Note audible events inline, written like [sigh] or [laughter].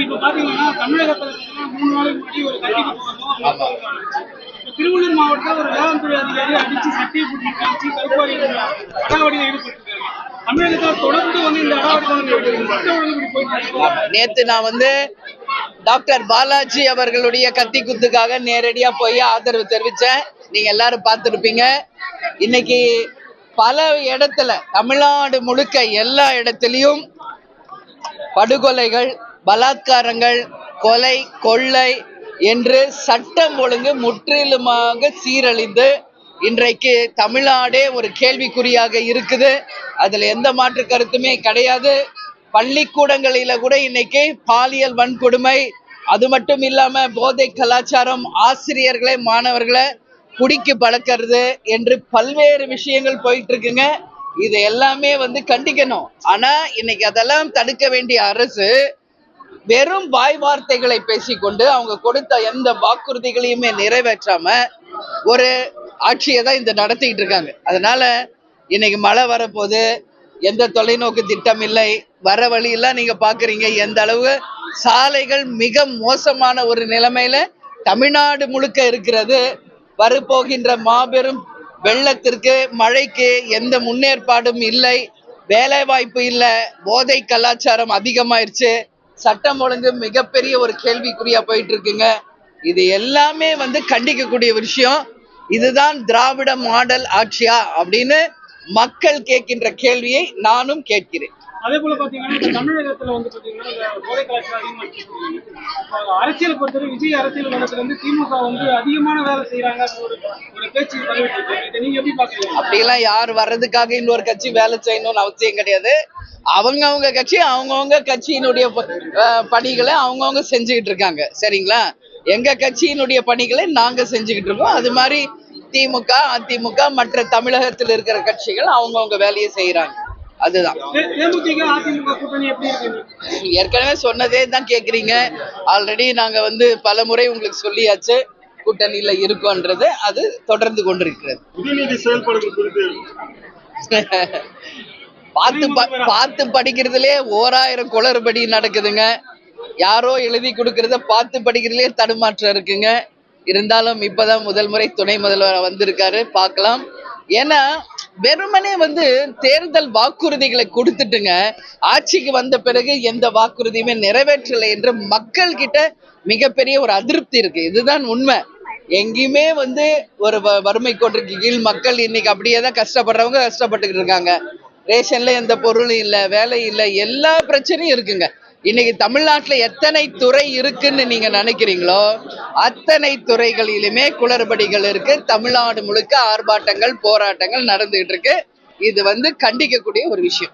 இப்ப பாத்தீங்கன்னா தமிழகத்துல பாத்தீங்கன்னா மூணு நாளைக்கு முன்னாடி ஒரு கட்சிக்கு போகணும். திருவள்ளூர் மாவட்டத்தில் ஒரு வேளாண்துறை அதிகாரி அடிச்சு சட்டையை பிடிச்சி கழிச்சு கருப்பாடி அடாவடியில் ஈடுபட்டிருக்காரு. தமிழகத்துல தொடர்ந்து வந்து இந்த அடாவடி நேத்து நான் வந்து டாக்டர் பாலாஜி அவர்களுடைய கத்தி குத்துக்காக நேரடியா போய் ஆதரவு தெரிவிச்சேன். நீங்க எல்லாரும் பார்த்திருப்பீங்க. இன்னைக்கு பல இடத்துல தமிழ்நாடு முழுக்க எல்லா இடத்துலயும் படுகொலைகள் பலாத்காரங்கள் கொலை கொள்ளை என்று சட்டம் ஒழுங்கு முற்றிலுமாக சீரழிந்து இன்றைக்கு தமிழ்நாடே ஒரு கேள்விக்குறியாக இருக்குது. அதுல எந்த மாற்று கருத்துமே கிடையாது. பள்ளிக்கூடங்களில கூட இன்னைக்கு பாலியல் வன்கொடுமை அது மட்டும் இல்லாம போதை கலாச்சாரம் ஆசிரியர்களை மாணவர்களை குடிக்கு பழக்கிறது என்று பல்வேறு விஷயங்கள் போயிட்டு இருக்குங்க இது எல்லாமே வந்து கண்டிக்கணும். ஆனா இன்னைக்கு அதெல்லாம் தடுக்க வேண்டிய அரசு வெறும் வாய் வார்த்தைகளை பேசிக்கொண்டு அவங்க கொடுத்த எந்த வாக்குறுதிகளையுமே நிறைவேற்றாம ஒரு ஆட்சியை தான் இந்த நடத்திக்கிட்டு இருக்காங்க. அதனால இன்னைக்கு மழை வரப்போகுது. எந்த தொலைநோக்கு திட்டம் இல்லை வர வழியெல்லாம் நீங்க பாக்குறீங்க எந்த அளவு சாலைகள் மிக மோசமான ஒரு நிலைமையில தமிழ்நாடு முழுக்க இருக்கிறது. வரப்போகின்ற மாபெரும் வெள்ளத்திற்கு மழைக்கு எந்த முன்னேற்பாடும் இல்லை. வேலை வாய்ப்பு இல்லை. போதை கலாச்சாரம் அதிகமாயிருச்சு. சட்டம் ஒழுங்கு மிகப்பெரிய ஒரு கேள்விக்குறியா போயிட்டு இருக்குங்க இது எல்லாமே வந்து கண்டிக்கக்கூடிய விஷயம். இதுதான் திராவிட மாடல் ஆட்சியா அப்படின்னு மக்கள் கேட்கின்ற கேள்வியை நானும் கேட்கிறேன். அதே போல பாத்தீங்கன்னா தமிழகத்துல வந்து பாத்தீங்கன்னா போதை கலாச்சாரம் அதிகமா அரசியல் பொறுத்தவரை விஜய் அரசியல் வளத்துல இருந்து திமுக வந்து அதிகமான வேலை செய்யறாங்க ஒரு ஒரு பேச்சு பரவிட்டு நீங்க எப்படி பாக்குறீங்க? அப்படியெல்லாம் யார் வர்றதுக்காக இன்னொரு கட்சி வேலை செய்யணும்னு அவசியம் கிடையாது. அவங்க அவங்க கட்சி அவங்கவுங்க கட்சியினுடைய பணிகளை அவங்கவுங்க செஞ்சுக்கிட்டு இருக்காங்க. சரிங்களா? எங்க கட்சியினுடைய பணிகளை நாங்க செஞ்சுக்கிட்டு இருக்கோம். அது மாதிரி திமுக அதிமுக மற்ற தமிழகத்தில் இருக்கிற கட்சிகள் அவங்கவுங்க வேலையை செய்யறாங்க அதுதான். ஏற்கனவே சொன்னதே தான் கேக்குறீங்க. ஆல்ரெடி நாங்க வந்து பல முறை உங்களுக்கு சொல்லியாச்சு. கூட்டணியில இருக்கோன்றது அது தொடர்ந்து கொண்டிருக்கிறது. [laughs] பார்த்து பார்த்து படிக்கிறதுலே ஓராயிரம் குளறுபடி நடக்குதுங்க. யாரோ எழுதி கொடுக்கறத பார்த்து படிக்கிறதுலே தடுமாற்றம் இருக்குங்க. இருந்தாலும் இப்பதான் முதல் முறை துணை முதல்வர் வந்திருக்காரு. பார்க்கலாம். ஏன்னா வெறுமனே வந்து தேர்தல் வாக்குறுதிகளை கொடுத்துட்டுங்க. ஆட்சிக்கு வந்த பிறகு எந்த வாக்குறுதியுமே நிறைவேற்றலை என்று மக்கள் கிட்ட மிகப்பெரிய ஒரு அதிருப்தி இருக்கு. இதுதான் உண்மை. எங்கேயுமே வந்து ஒரு வ- வறுமை கோட்டிற்கு கீழ் மக்கள் இன்னைக்கு அப்படியே தான் கஷ்டப்படுறவங்க கஷ்டப்பட்டுக்கிட்டு இருக்காங்க. ரேஷன்ல எந்த பொருளும் இல்ல வேலை இல்லை எல்லா பிரச்சனையும் இருக்குங்க. இன்னைக்கு தமிழ்நாட்டுல எத்தனை துறை இருக்குன்னு நீங்க நினைக்கிறீங்களோ அத்தனை துறைகளிலுமே குளறுபடிகள் இருக்கு. தமிழ்நாடு முழுக்க ஆர்ப்பாட்டங்கள் போராட்டங்கள் நடந்துகிட்டு இருக்கு. இது வந்து கண்டிக்கக்கூடிய ஒரு விஷயம்.